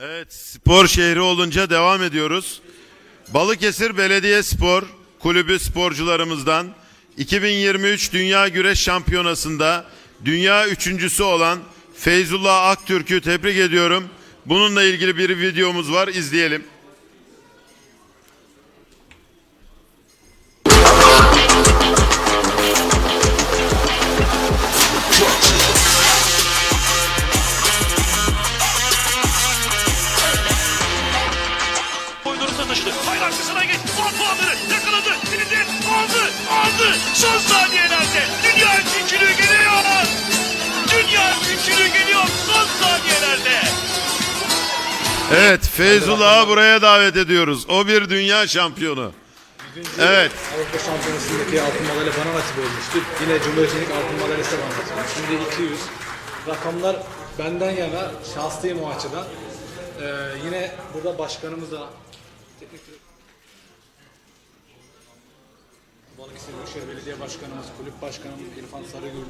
Evet, spor şehri olunca devam ediyoruz. Balıkesir Belediyespor Kulübü sporcularımızdan 2023 Dünya Güreş Şampiyonası'nda dünya üçüncüsü olan Feyzullah Aktürk'ü tebrik ediyorum. Bununla ilgili bir videomuz var, izleyelim. Boyları taşıdı. Hayır arkasına geç. Murat puanları yakaladı. Birinde aldı. Aldı. Son saniyelerde. Dünya üçüncülüğü geliyor. Dünya üçüncülüğü geliyor. Son saniyelerde. Evet, Feyzullah'ı buraya davet ediyoruz. O bir dünya şampiyonu. Evet. Avrupa Şampiyonası'ndaki altın madalya bana nasip olmuştu. Yine Cumhuriyetçilik altın madalyası bana nasip olmuştu. Şimdi 200. Rakamlar benden yana şanslıyım o açıdan. Ee, yine burada başkanımız Balıkesir Büyükşehir Belediye Başkanımız, kulüp başkanımız İrfan Sarıgül,